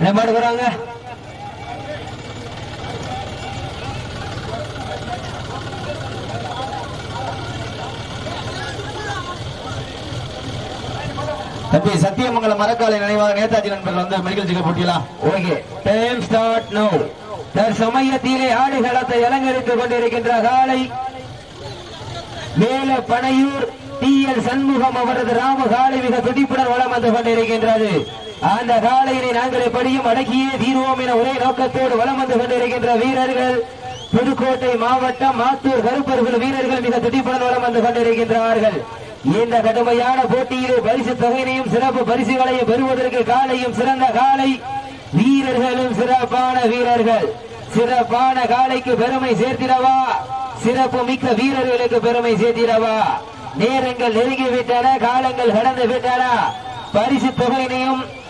என்ன வராங்க தம்பி சத்தியமங்கலம் மரக்காலை நினைவாக நேதாஜி நண்பர்கள் வந்து மெடிக்கல் செக்கப் போட்டியலாம் ஓகே. டைம் ஸ்டார்ட் நோ தற்சமயத்திலே ஆடுகளத்தை அலங்கரித்துக் கொண்டிருக்கின்ற காலை மேல பனையூர் டி எல் சண்முகம் அவரது ராம காலை மிக துடிப்புடன் வளம் வந்து கொண்டிருக்கின்றது. அந்த காலையினை நாங்கள் எப்படியும் அடக்கியே தீர்வோம் என ஒரே நோக்கத்தோடு வளம் வந்து கொண்டிருக்கின்ற வீரர்கள். புதுக்கோட்டை மாவட்டம் மாத்தூர் கருப்பர்கள் வீரர்கள் மிக துடிப்புடன் வளம் வந்து கொண்டிருக்கின்றார்கள். இந்த கடுமையான போட்டியிலே பரிசு தொகையினையும் சிறப்பு பரிசுகளையும் பெறுவதற்கு காலையும் சிறந்த காலை. வீரர்களும் சிறப்பான வீரர்கள். சிறப்பான காலைக்கு பெருமை சேர்த்திடவா? சிறப்பு மிக்க வீரர்களுக்கு பெருமை சேர்த்திடவா? நேரங்கள் நெருங்கி விட்டன காலங்கள் கடந்து விட்டன. பரிசு தொகையினையும்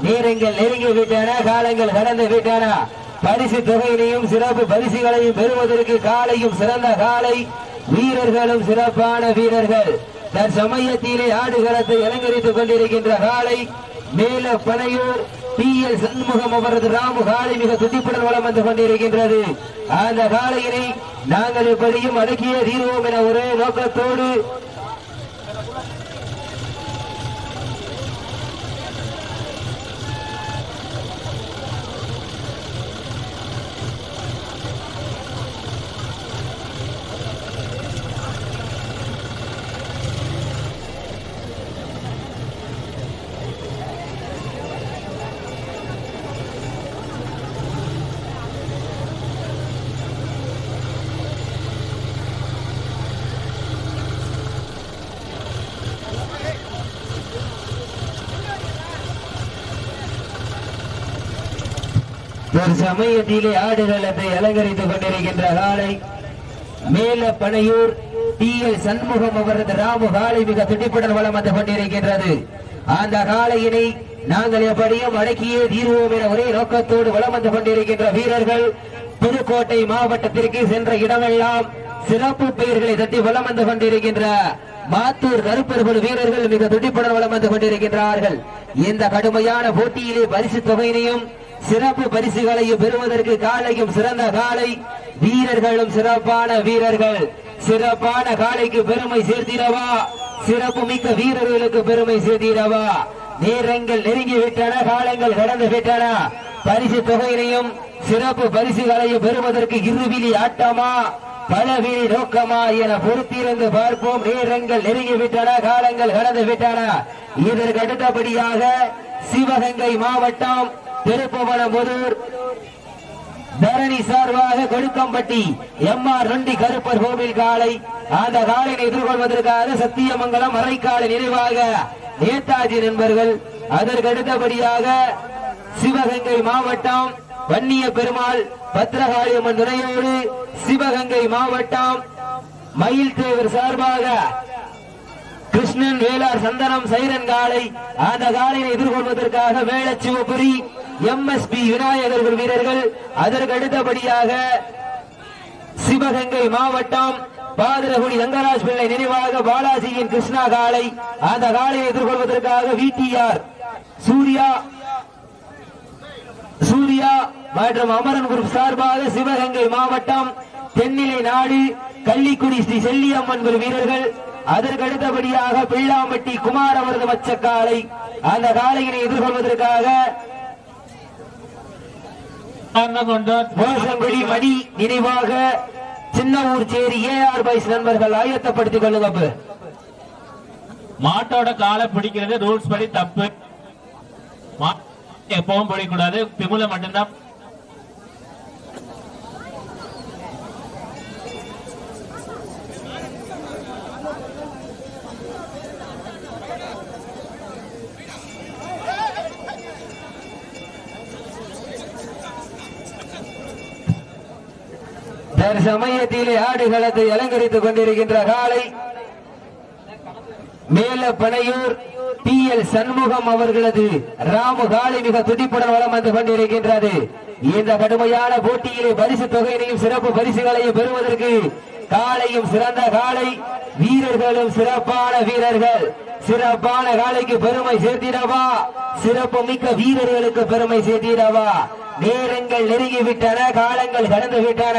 நேரங்கள் நெருங்கி விட்டன காலங்கள் கடந்து விட்டன. பரிசு தொகையினையும் சிறப்பு பரிசுகளையும் பெறுவதற்கு காலையும் சிறந்த காலை. வீரர்களும் சிறப்பான வீரர்கள். தற்சமயத்திலே ஆடுகளத்தை அலங்கரித்துக் கொண்டிருக்கின்ற காலை. மேல பனையூர் பி. எல். சண்முகம் அவரது ராமு காலை மிக துடிப்புடன் வளம் வந்து கொண்டிருக்கின்றது. அந்த காலையினை நாங்கள் எப்படியும் அடக்கிய தீர்வோம் என ஒரே நோக்கத்தோடு ஒரு சமயத்திலே ஆடுகளத்தை அலங்கரித்துக் கொண்டிருக்கின்ற காலை மேல பனையூர் டி எல் சண்முகம் அவரது ராமு காலை மிக துடிப்புடன் வளம் வந்து கொண்டிருக்கின்றது. அந்த காலையினை நாங்கள் எப்படியும் அடக்கியே தீர்வோம் என ஒரே நோக்கத்தோடு வளம் வந்து கொண்டிருக்கின்ற வீரர்கள் புதுக்கோட்டை மாவட்டத்திற்கு சென்ற இடமெல்லாம் சிறப்பு பெயர்களை தட்டி வளம் வந்து கொண்டிருக்கின்ற மாத்தூர் கருப்பர்கள் வீரர்கள் மிக துடிப்புடன் வளம் வந்து கொண்டிருக்கின்றார்கள். இந்த கடுமையான போட்டியிலே பரிசு தொகையினையும் சிறப்பு பரிசுகளையும் பெறுவதற்கு காலையும் சிறந்த காலை. வீரர்களும் சிறப்பான வீரர்கள். சிறப்பான காலைக்கு பெருமை சேர்த்திடவா? சிறப்பு மிக்க வீரர்களுக்கு பெருமை சேர்த்திடவா? நேரங்கள் நெருங்கி விட்டன காலங்கள் கடந்து விட்டன. பரிசு தொகையினையும் சிறப்பு பரிசுகளையும் பெறுவதற்கு இருவிழி ஆட்டமா? பலவிழி நோக்கமா என பொறுத்திருந்து பார்ப்போம். நேரங்கள் நெருங்கி விட்டன காலங்கள் கடந்து விட்டன. இதற்கு அடுத்தபடியாக சிவகங்கை மாவட்டம் திருப்பவனமுதூர் தரணி சார்பாக கொடுக்கம்பட்டி எம் ஆர் ரெண்டி கருப்பர் கோவில் காலை அந்த காலையை எதிர்கொள்வதற்காக சத்தியமங்கலம் அரைக்கால நினைவாக நேதாஜி நண்பர்கள். அதற்கடுத்தபடியாக சிவகங்கை மாவட்டம் வன்னிய பெருமாள் பத்திரகாளியம்மன் துணையோடு சிவகங்கை மாவட்டம் மயில் தேவர் சார்பாக கிருஷ்ணன் வேளார் சந்தனம் சைரன் காலை அந்த காலையை எதிர்கொள்வதற்காக வேளச்சிவபுரி எம்எஸ்பி விநாயகர்கள் வீரர்கள் அதற்கு அடுத்தபடியாக சிவகங்கை மாவட்டம் பாதிரகுடி ரங்கராஜ் பிள்ளை நினைவாக பாலாஜியின் கிருஷ்ணா காலை அந்த காலையை எதிர்கொள்வதற்காக விடிஆர் சூர்யா சூர்யா மற்றும் அமரன் குரூப் சார்பாக சிவகங்கை மாவட்டம் தென்னிலை நாடு கள்ளிக்குடி ஸ்ரீ செல்லியம்மன் குரு வீரர்கள் அதற்கு அடுத்தபடியாக பிள்ளாம்பட்டி குமார் அவரது மச்ச அந்த காலையினை எதிர்கொள்வதற்காக மோசங்குடி மணி நினைவாக சின்ன ஊர் சேரி ஏ ஆர் பாய்ஸ் நண்பர்கள் ஆயத்தப்படுத்திக் கொள்ளுங்க மாட்டோட காலை பிடிக்கிறது ரூல்ஸ் படி தப்பு. எப்பவும் பிடிக்கூடாது பிமுல மட்டும்தான் தற்சமயத்திலே ஆடுகளத்தை அலங்கரித்துக் கொண்டிருக்கின்ற காலை மேல பனையூர் பி எல் சண்முகம் அவர்களது ராமு காலை மிக துடிப்புடன் வளம் வந்து கொண்டிருக்கின்றது. இந்த கடுமையான போட்டியிலே பரிசு தொகையினையும் சிறப்பு பரிசுகளையும் பெறுவதற்கு காலையும் சிறந்த காலை வீரர்களும் சிறப்பான வீரர்கள். சிறப்பான காலைக்கு பெருமை சேர்த்திடவா? சிறப்பு மிக்க வீரர்களுக்கு பெருமை சேர்த்திடவா? நேரங்கள் நெருங்கிவிட்டன காலங்கள் கடந்து விட்டன.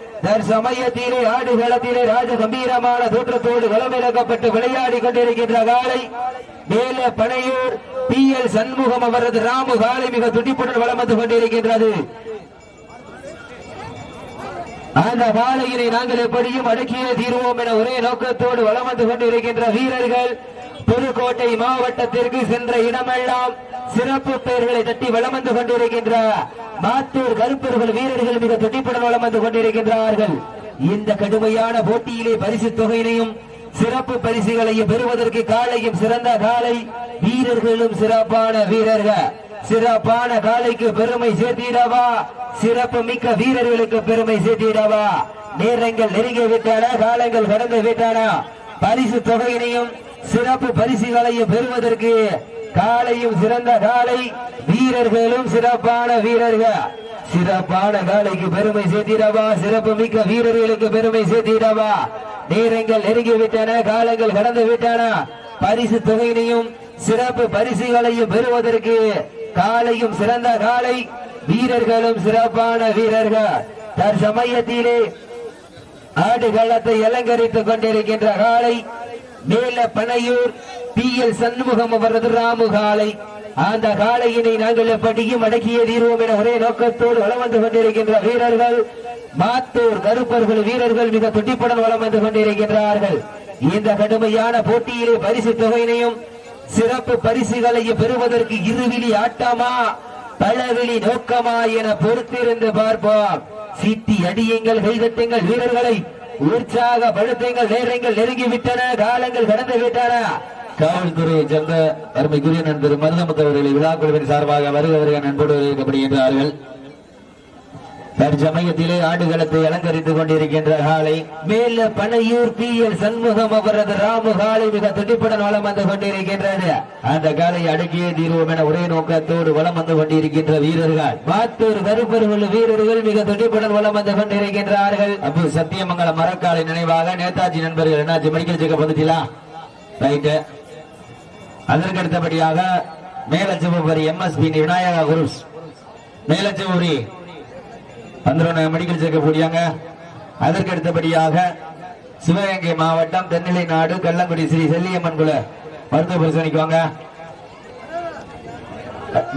தற்சமயத்திலே ஆடுகளத்திலே ராஜ கம்பீரமான தோற்றத்தோடு களமிறக்கப்பட்டு விளையாடி கொண்டிருக்கின்ற காலை மேல பனையூர் பி எல் சண்முகம் அவரது ராமு காலை மிக துடிப்புடன் வளம் வந்து கொண்டிருக்கின்றது. அந்த காலையினை நாங்கள் எப்படியும் அடக்கியே தீர்வோம் என ஒரே நோக்கத்தோடு வளம் வந்து கொண்டிருக்கின்ற வீரர்கள் புதுக்கோட்டை மாவட்டத்திற்கு சென்ற இடமெல்லாம் சிறப்பு பெயர்களை தட்டி வளம் வந்து கொண்டிருக்கின்ற மாத்தூர் கருப்பர்கள் வீரர்கள் மிக துடிப்புடன் வளம் வந்து கொண்டிருக்கின்றார்கள். இந்த கடுமையான போட்டியிலே பரிசு தொகையினையும் சிறப்பு பரிசுகளையும் பெறுவதற்கு காலையும் சிறந்த காலை வீரர்களும் சிறப்பான வீரர்கள். சிறப்பான காலைக்கு பெருமை சேர்த்திடவா? சிறப்பு மிக்க வீரர்களுக்கு பெருமை சேர்த்திடவா? நேரங்கள் நெருங்கி விட்டன காலங்கள் கடந்து விட்டன. பரிசு தொகையினையும் சிறப்பு பரிசுகளையும் பெறுவதற்கு காலையும் சிறந்த காலை வீரர்களும் சிறப்பான வீரர்கள். சிறப்பான காலைக்கு பெருமை சேர்த்திடவா? சிறப்பு மிக்க வீரர்களுக்கு பெருமை சேர்த்திடவா? நேரங்கள் நெருங்கி விட்டன காலங்கள் கடந்து விட்டன பரிசு தொகையினையும் சிறப்பு பரிசுகளையும் பெறுவதற்கு காலையும் சிறந்த காலை வீரர்களும் சிறப்பான வீரர்கள். தற்சமயத்திலே ஆடுகளத்தை அலங்கரித்துக் கொண்டிருக்கின்ற காலை மேல பனையூர் பி எல் சண்முகம் அவரது ராமு காலை. அந்த காலையினை நாங்கள் எப்படியும் அடக்கிய தீர்வோம் என ஒரே நோக்கத்தோடு வளம் வந்து கொண்டிருக்கின்ற வீரர்கள். மாத்தூர் கருப்பர்கள் வீரர்கள் மிக துட்டிப்புடன் வளம் வந்து கொண்டிருக்கின்றார்கள். இந்த கடுமையான போட்டியிலே பரிசு தொகையினையும் சிறப்பு பரிசுகளையும் பெறுவதற்கு இருவிழி ஆட்டமா பலவிழி நோக்கமா என பொறுத்திருந்து பார்ப்போம். சித்தி அடியுங்கள் கைதட்டுங்கள் வீரர்களை. உற்சாகப்படுத்துங்கள் நேரங்கள் நெருங்கி விட்டன காலங்கள் கடந்து விட்டன. காவல்துறையை சேர்ந்த அருமைக்குரிய நண்பர் மருதமுத்தவர்களை விழா குழுவின் சார்பாக வருக வருக நண்போடு வரவேற்கப்படுகின்றார்கள் தற்சமயத்திலே ஆடுகளத்தை அலங்கரித்துக் கொண்டிருக்கின்ற காலை மேல பனையூர் பி எல் சண்முகம் அவரது ராமு காலை மிக துடிப்புடன் வளம் வந்து கொண்டிருக்கின்றது. அந்த காலை அடக்கியே தீர்வோம் என ஒரே நோக்கத்தோடு வளம் வந்து கொண்டிருக்கின்ற வீரர்கள். மாத்தூர் கருப்பர்கள் வீரர்கள் மிக துடிப்புடன் வளம் வந்து கொண்டிருக்கின்றார்கள். அப்போ சத்தியமங்கலம் மரக்காலை நினைவாக நேதாஜி நண்பர்கள் என்னாச்சு மெடிக்கல் செக்கப் வந்துட்டீங்களா ரைட்டு அதற்கு அடுத்தபடியாக மேலச்சிவபுரி எம்எஸ்பி விநாயகா குருஸ் மேலச்சிவபுரி வந்துடும் மெடிக்கல் செக்கப் கூடியாங்க அதற்கு அடுத்தபடியாக சிவகங்கை மாவட்டம் தென்னிலை நாடு கள்ளங்குடி ஸ்ரீ செல்லியம்மன் குல மருத்துவ பரிசோதனைக்குவாங்க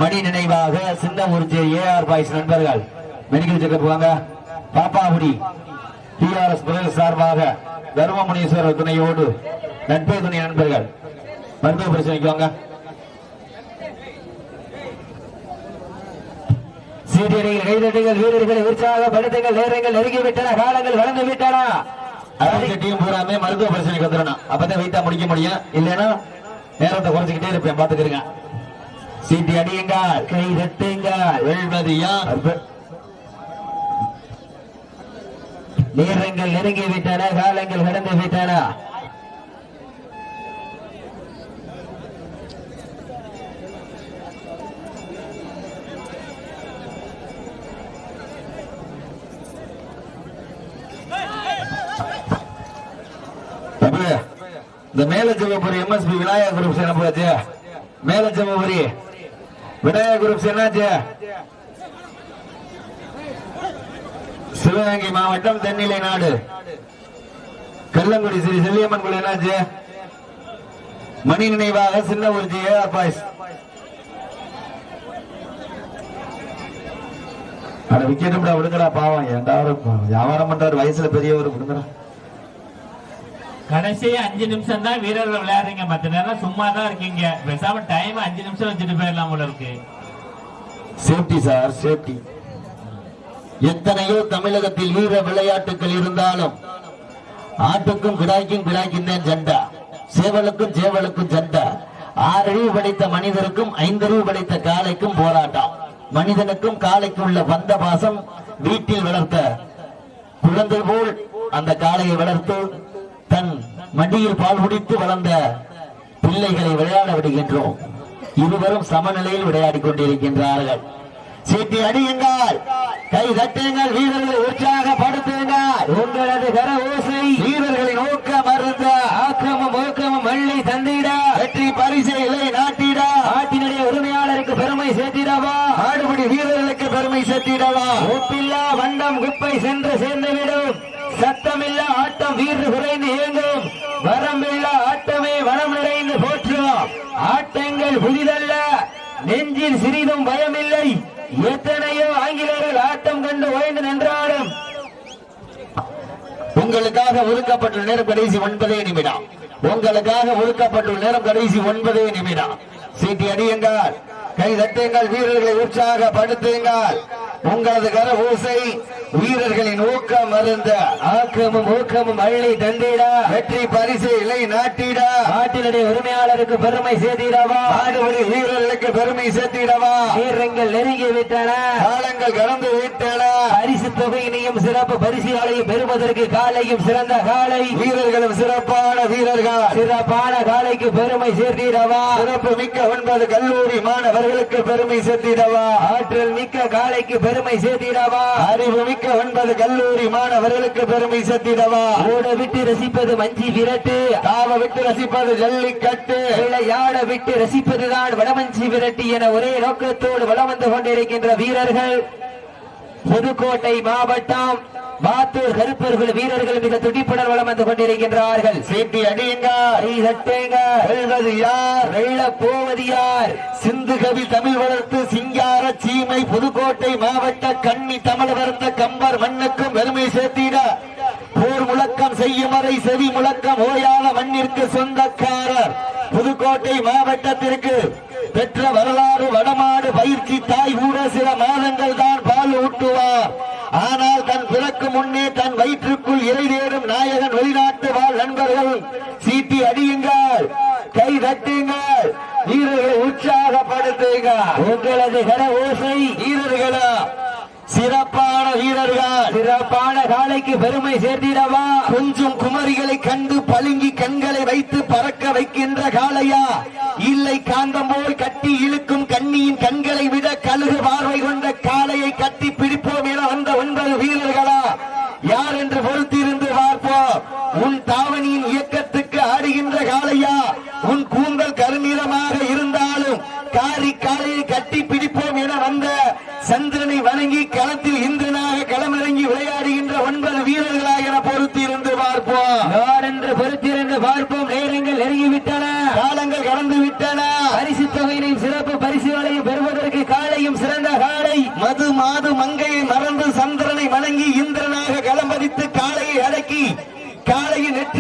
மணி நினைவாக சின்னமுறிச்சி ஏஆர் பாய்ஸ் நண்பர்கள் மெடிக்கல் செக்கப் வாங்க. பாப்பாகுடி டிஆர்எஸ் புயல் சார்பாக தர்மமுனீஸ்வரர் துணையோடு நட்பே துணை நண்பர்கள் மருத்துவ பரிசோதனைக்குவாங்க சீட்டியடிகள் கைதட்டுகள் வீரர்களை உற்சாகப்படுத்துங்கள். நேரங்கள் நெருங்கி விட்டன காலங்கள் வளர்ந்து விட்டன அதாவது டீம் பூராமே மருத்துவ பரிசோதனைக்கு வந்துடணும். அப்பதான் வெயிட்டா முடிக்க முடியும். இல்லைன்னா நேரத்தை குறைச்சிக்கிட்டே இருப்பேன். பாத்துக்கிறீங்க சீட்டி அடியுங்கள். கை தட்டுங்கள். வெல்வதியா நேரங்கள் நெருங்கி விட்டன காலங்கள் கடந்து விட்டன இந்த மேலச்செவபுரி எம்எஸ்பி விநாயக குரூப்ஸ் என்ன போச்சு? மேலச்செவபுரி விநாயக குரூப்ஸ் என்னாச்சு? சிவகங்கை மாவட்டம் தென்னிலை நாடு. கள்ளங்குடி ஸ்ரீ செல்லியம்மன் குழு என்னாச்சு? மணி நினைவாக சின்ன ஊர்ஜி ஏஆர் பாய்ஸ். அட விக்கெட்டும்டா விடுங்கடா பாவம். ஏன்டா வியாபாரம் பண்றாரு வயசுல பெரியவர் விடுங்கடா கடைசி அஞ்சு நிமிஷம் தான் வீரர்கள் விளையாடுறீங்க. மத்த நேரம் சும்மா தான் இருக்கீங்க. பேசாம டைம் அஞ்சு நிமிஷம் வச்சுட்டு போயிடலாம் போல இருக்கு. சேஃப்டி சார் சேஃப்டி எத்தனையோ தமிழகத்தில் வீர விளையாட்டுகள் இருந்தாலும் ஆட்டுக்கும் கிடாய்க்கும் கிடாய்க்கும் தான் ஜண்டா சேவலுக்கும் சேவலுக்கும் சண்டா. ஆறறிவு படைத்த மனிதருக்கும் ஐந்தறிவு படைத்த காளைக்கும் போராட்டம். மனிதனுக்கும் காளைக்கும் உள்ள பந்த பாசம் வீட்டில் வளர்த்த குழந்தை போல் அந்த காளையை வளர்த்து தன் மடியில் பால் குடித்து வளர்ந்த பிள்ளைகளை விளையாட விடுகின்றோம். இருவரும் சமநிலையில் விளையாடிக் கொண்டிருக்கின்றார்கள். சீட்டி அடியுங்கள். கை தட்டுங்கள். வீரர்களை உற்சாகப்படுத்துங்கள். உங்களது கர ஓசை வீரர்களின் ஊக்க மருந்த ஆக்கமும் ஊக்கமும் மள்ளி தந்திட. வெற்றி பரிசை இலை நாட்டிட. நாட்டினுடைய உரிமையாளருக்கு பெருமை சேர்த்திடவா? ஆடுபடி வீரர்களுக்கு பெருமை சேர்த்திடவா? ஒப்பில்லா வண்டம் குப்பை சென்று சேர்ந்தவே நீங்கள் புதிதல்ல. நெஞ்சில் சிறிதும் பயமில்லை. எத்தனையோ ஆங்கிலேயர்கள் ஆட்டம் கண்டு ஓய்ந்து நின்றாலும் உங்களுக்காக ஒதுக்கப்பட்டுள்ள நேரம் கடைசி ஒன்பதே நிமிடம். உங்களுக்காக ஒதுக்கப்பட்டுள்ள நேரம் கடைசி ஒன்பதே நிமிடம். சீட்டி அடியுங்கள். கை தட்டுங்கள். வீரர்களை உற்சாகப்படுத்துங்கள். உங்களது கர ஓசை வீரர்களின் ஊக்கம் மருந்த ஆக்கமும் ஊக்கமும் அள்ளி தந்திடா. வெற்றி பரிசு இலை நாட்டிடா. நாட்டினுடைய உரிமையாளருக்கு பெருமை சேர்த்திடவா. ஆடுபடி வீரர்களுக்கு பெருமை சேர்த்திடவா. வீரங்கள் நெருங்கி விட்டன. காலங்கள் கடந்து விட்டன. பரிசு தொகையினையும் சிறப்பு பரிசுகளையும் பெறுவதற்கு காலையும் சிறந்த காலை. வீரர்களும் சிறப்பான வீரர்கள். சிறப்பான காலைக்கு பெருமை சேர்த்திடவா. சிறப்பு மிக்க ஒன்பது கல்லூரி மாணவர்களுக்கு பெருமை சேர்த்திடவா. ஆற்றல் மிக்க காலைக்கு பெருமை சேர்த்திடவா? அறிவு மிக்க ஒன்பது கல்லூரி மாணவர்களுக்கு பெருமை சேர்த்திடவா? ஓட விட்டு ரசிப்பது மஞ்சி விரட்டு. தாவ விட்டு ரசிப்பது ஜல்லிக்கட்டு. விளையாட விட்டு ரசிப்பதுதான் வடமஞ்சி விரட்டு என ஒரே நோக்கத்தோடு வலம் வந்து கொண்டிருக்கின்ற வீரர்கள். புதுக்கோட்டை மாவட்டம் மாத்தூர் கருப்பர்கள் வீரர்கள் மிக துடிப்புடன் வலம் வந்து கொண்டிருக்கின்றார்கள். சீட்டி அடியுங்க கை தட்டுங்க வெல்வது யார்? வெள்ள போவது யார்? சிந்து கவி தமிழ் வளர்த்து சிங்கார சீமை புதுக்கோட்டை மாவட்ட கன்னி தமிழ் வளர்ந்த கம்பர் மண்ணுக்கும் பெருமை சேர்த்திட. போர் முழக்கம் செய்யும் வரை செவி முழக்கம் ஓயாத மண்ணிற்கு சொந்தக்காரர். புதுக்கோட்டை மாவட்டத்திற்கு பெற்ற வரலாறு வடமாடு பயிற்சி தாய் கூட சில மாதங்கள் தான் பால் ஊட்டுவார். முன்னே தன் வயிற்றுக்குள் இறை தேடும் நாயகன் வெளிநாட்டு வாழ் நண்பர்கள். சீட்டி அடியுங்கள் கை தட்டுங்கள் வீரர்களை உற்சாகப்படுத்துங்க. உங்களது கர ஓசை வீரர்களா? சிறப்பான வீரர்கள். சிறப்பான காலைக்கு பெருமை சேர்த்திடவா? கொஞ்சம் குமரிகளை கண்டு பழுங்கி கண்களை வைத்து பறக்க வைக்கின்ற காளையா? இல்லை காந்தம் போல் கட்டி இழுக்கும் கண்ணியின் கண்களை விட கழுகு பார்வை கொண்ட காளையை கட்டி பிடிப்போம் என வந்த ஒன்பது வீரர்களா யார் என்று பொறுத்திருந்து பார்ப்போம் உன் தாவணியின் இயக்கத்துக்கு ஆடுகின்ற காளையா உன் கூந்தல் கருநிறமாக இருந்தாலும் காரி காளையை கட்டி பிடிப்போம் என வந்த சந்திரனை வணங்கி களத்தில் இந்திரனாக களமிறங்கி விளையாடுகின்ற ஒன்பது வீரர்களா என பொறுத்திருந்து பார்ப்போம் யார் என்று பொறுத்திருந்து பார்ப்போம் நேரங்கள் நெருங்கிவிட்டன காலங்கள் கடந்து விட்டன பரிசு தொகையினையும் சிறப்பு பரிசுகளையும் பெறுவதற்கு காலையும் சிறந்த காலை மது மாது மங்கையை மறந்து சந்திரனை வணங்கி இந்திரனாக களம்பதித்து காளையை அடக்கி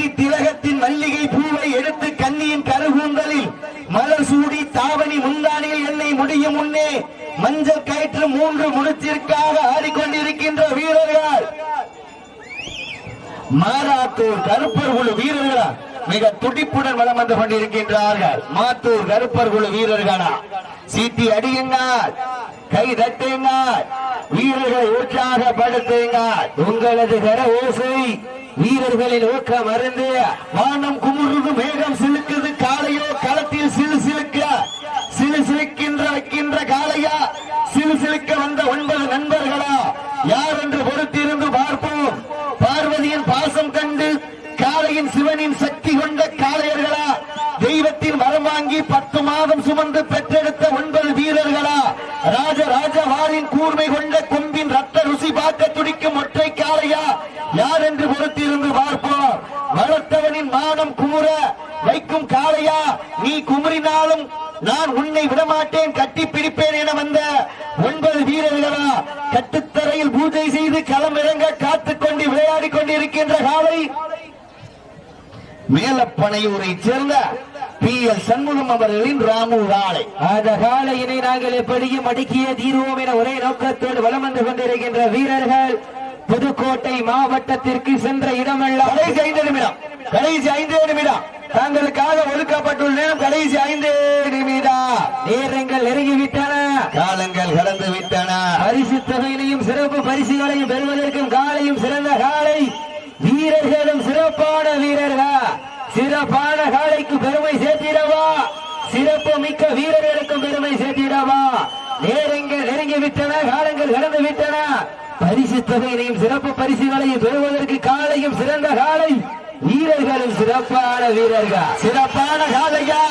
காளையின் திலகத்தின் மல்லிகை பூவை எடுத்து கன்னியின் கருகூந்தலில் மலர் சூடி தாவணி முந்தானியில் என்னை முடியும் முன்னே மஞ்சள் கயிற்று மூன்று முடிச்சிற்காக ஆடிக்கொண்டிருக்கின்ற வீரர்கள் மாராத்தூர் கருப்பர் குழு வீரர்களா மிக துடிப்புடன் வளம் வந்து கொண்டிருக்கின்றார்கள். மாத்தூர் கருப்பர் குழு வீரர்களா? சீட்டி அடியுங்கள் கை தட்டுங்கள் வீரர்களை உற்சாகப்படுத்துங்கள். உங்களது கர ஓசை வீரர்களின் ஊக்கம் அருந்து வானம் குமுறுது மேகம் சிலுக்குது காலையோ களத்தில் சிலு சிலுக்க சிலு சிலுக்கின்ற வைக்கின்ற காளையா சிலு சிலுக்க வந்த ஒன்பது நண்பர்களா யார் என்று பொறுத்திருந்து பார்ப்போம் பார்வதியின் பாசம் கண்டு காளையின் சிவனின் சக்தி கொண்ட காளையர்களா தெய்வத்தின் வரம் வாங்கி பத்து மாதம் சுமந்து பெற்றெடுத்த ஒன்பது வீரர்களா ராஜ ராஜவாரின் கூர்மை கொண்ட கொம்பின் ரத்த ருசி பார்க்க துடிக்கும் ஒற்றை காளையா யார் என்று பொறுத்திருந்து பார்ப்போம் வளர்த்தவனின் மானம் குமுற வைக்கும் காளையா நீ குமுறினாலும் நான் உன்னை விடமாட்டேன் கட்டி பிடிப்பேன் என வந்த ஒன்பது வீரர்களா கட்டுத்தர மீது களமிறங்க காத்துக் கொண்டு விளையாடி கொண்டிருக்கின்ற காலை மேலப்பனையூரை சேர்ந்த பி எல் சண்முகம் அவர்களின் ராமு காலை அந்த காலையினை நாங்கள் எப்படியும் அடக்கிய தீர்வோம் என ஒரே நோக்கத்தோடு வலம் வந்து கொண்டிருக்கின்ற வீரர்கள் புதுக்கோட்டை மாவட்டத்திற்கு சென்ற இடமெல்லாம். கடைசி ஐந்து நிமிடம். கடைசி ஐந்து நிமிடம். தங்களுக்காக ஒதுக்கப்பட்டுள்ள நேரம் கடைசி ஐந்து நிமிடம் நேரங்கள் நெருங்கிவிட்டன. காலங்கள் கடந்து விட்டன. பரிசு தொகையினையும் சிறப்பு பரிசுகளையும் பெறுவதற்கும் காலையும் சிறந்த காலை. வீரர்களும் சிறப்பான வீரர்கள்? சிறப்பான காலைக்கு பெருமை சேர்த்திடவா? சிறப்பு மிக்க வீரர்களுக்கும் பெருமை சேர்த்திடவா? நேரங்கள் நெருங்கி விட்டன காலங்கள் கடந்து விட்டன. பரிசு தொகையினையும் சிறப்பு பரிசுகளையும் பெறுவதற்கு காலையும் சிறந்த காலை. வீரர்களும் சிறப்பான வீரர்கள். சிறப்பான கைதட்டுங்கள்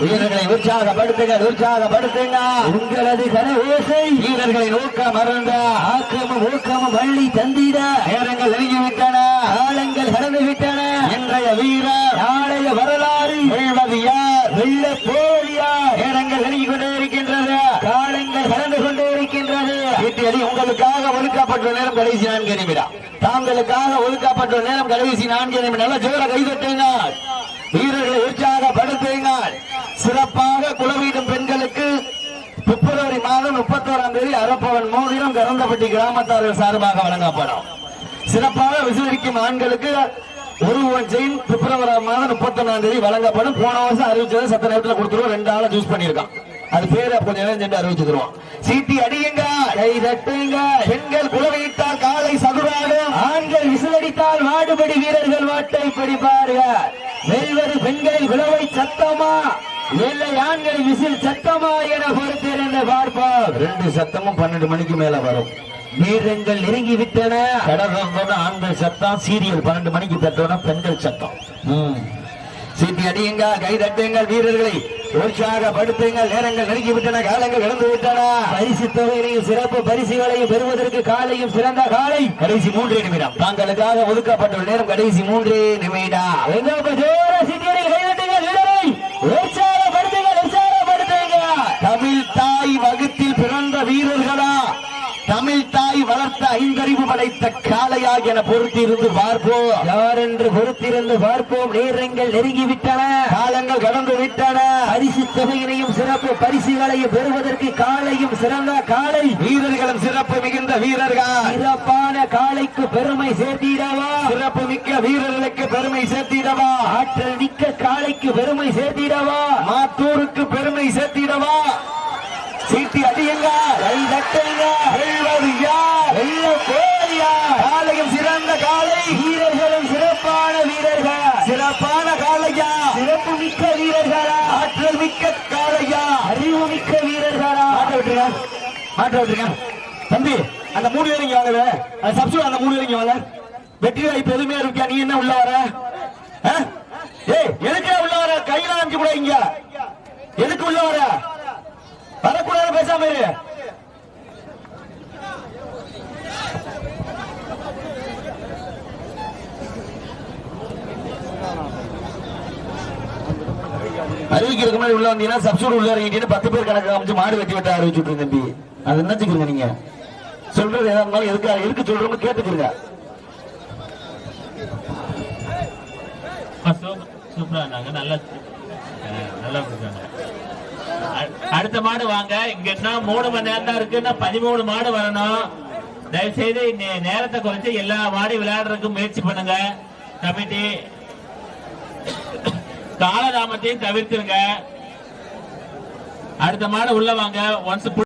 வீரர்களை உற்சாகப்படுத்துங்கள் உற்சாகப்படுத்துங்க உங்களது கன ஓசை. வீரர்களை நோக்க மறந்த ஆக்கமும் ஊக்கமும் வள்ளி தந்திட. நேரங்கள் நெருங்கி விட்டன காலங்கள் கடந்து விட்டன இன்றைய வீரர் நாளைய வரலாறு. வெல்வது யார்? வெள்ள போலியா நேரங்கள் நெருங்கி கொண்டே இருக்கின்றது காலங்கள் கடந்து கொண்டே இருக்கின்றது உங்களுக்காக ஒதுக்கப்பட்ட நேரம் கடைசி நான்கு நிமிடம் தாங்களுக்காக ஒதுக்கப்பட்ட நேரம் கடைசி நான்கு நிமிடம் ஜோர கைதட்டுங்கள் வீரர்களை உற்சாகப்படுத்துங்கள். சிறப்பாக குலவீடும் பெண்களுக்கு பிப்ரவரி மாதம் முப்பத்தோராம் தேதி அரப்பவன் மோதிரம் கரந்தப்பட்டி கிராமத்தார்கள் சார்பாக வழங்கப்படும். சிறப்பாக விசுவரிக்கும் ஆண்களுக்கு ஒரு செயின் பிப்ரவரி மாதம் முப்பத்தொன்னாம் தேதி வழங்கப்படும். போன வருஷம் அறிவிச்சது சத்த நேரத்தில் கொடுத்துருவோம். ரெண்டு ஆளை சூஸ் பண்ணியிருக்கான். அது பேரு கொஞ்ச நேரம் சென்று அறிவிச்சுக்கிறோம் சீட்டி அடியுங்க. கை தட்டுங்க. பெண்கள் குலவையிட்டால் காலை சதுராடும் ஆண்கள் விசிலடித்தால் மாடுபடி வீரர்கள் வாட்டை பிடிப்பார்கள் வெல்வது பெண்களின் குலவை சத்தமா? இல்லை ஆண்கள் விசில் சத்தமா என பொறுத்திருந்து பார்ப்போம். ரெண்டு சத்தமும் பன்னெண்டு மணிக்கு மேல வரும். நேரங்கள் நெருங்கி விட்டன. கடற்கரை ஆண்கள் சத்தம் சீரியல் பன்னெண்டு மணிக்கு தட்டோம்னா பெண்கள் சத்தம். சீட்டி அடியுங்க கை தட்டுங்கள் வீரர்களை. உற்சாகப்படுத்துங்கள். நேரங்கள் நெருங்கி காலங்கள் இழந்து விட்டன பரிசு தொகையிலையும் சிறப்பு பரிசுகளையும் பெறுவதற்கு காலையும் சிறந்த காலை. கடைசி மூன்றே நிமிடம். தாங்களுக்காக ஒதுக்கப்பட்டுள்ள நேரம் கடைசி மூன்றே நிமிடம். தமிழ் தாய் வகுத்தில் பிறந்த வீரர்களா? தமிழ் தாய் வளர்த்த ஐந்தறிவு படைத்த காளையாக என பொருத்தி பார்ப்போம். யார் என்று பொறுத்திருந்து பார்ப்போம். நேரங்கள் நெருங்கிவிட்டன. காலங்கள் கடந்து விட்டன பரிசு தொகையினையும் சிறப்பு பரிசுகளையும் பெறுவதற்கு காலையும் சிறந்த காலை. வீரர்களும் சிறப்பு மிகுந்த வீரர்கள். சிறப்பான காலைக்கு பெருமை சேர்த்திடவா? சிறப்பு மிக்க வீரர்களுக்கு பெருமை சேர்த்திடவா? ஆற்றல் மிக்க காலைக்கு பெருமை சேர்த்திடவா? மாத்தூருக்கு பெருமை சேர்த்திடவா? சீட்டி அடியுங்க. கை தட்டுங்க. யார் வெள்ள கோரியா காலையும் சிறந்த காலை வீரர்களும் சிறப்பான வீரர்கள் சிறப்பான காளையா சிறப்பு மிக்க வீரர்களா ஆற்றல் மிக்க காளையா அறிவு மிக்க வீரர்களா மாட்ட விட்டுருங்க மாட்ட விட்டுருங்க தம்பி அந்த மூணு பேரும் இங்க அந்த சப்சூட் அந்த மூணு பேரும் இங்க வாங்க வெற்றி வாய்ப்பு எதுவுமே இருக்கியா? நீ என்ன உள்ள வர? ஆ? ஏய் எதுக்கு உள்ள வர? கையில அமைச்சு கூட இங்க. எதுக்கு உள்ள வர? வரக்கூடாது பேசாம இரு. அறிவிக்கிறதுக்கு முன்னாடி உள்ள வந்தீங்கன்னா சப்சூட் உள்ள இறங்கிட்டு பத்து பேர் கணக்கு அமைச்சு மாடு வெட்டி விட்டு அறிவிச்சுட்டு தம்பி. அது நினைச்சுக்கிறீங்க நீங்க? சொல்றது எதா இருந்தாலும் எதுக்கு இருக்கு சொல்றவங்க கேட்டுக்கிறீங்க. சூப்பரா இருந்தாங்க. நல்லா நல்லா அடுத்த மாடு வாங்க. இங்க என்ன மூணு மணி நேரம் தான் இருக்கு. பதிமூணு மாடு வரணும். தயவு செய்து நேரத்தை குறைச்சு எல்லா மாடி விளையாடுறதுக்கு முயற்சி பண்ணுங்க. கமிட்டி காலதாமத்தையும் தவிர்த்துருங்க. அடுத்த மாடு உள்ள வாங்க. ஒன்ஸ்